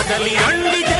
కదలి అండి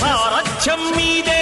సారథ్యం మీదే.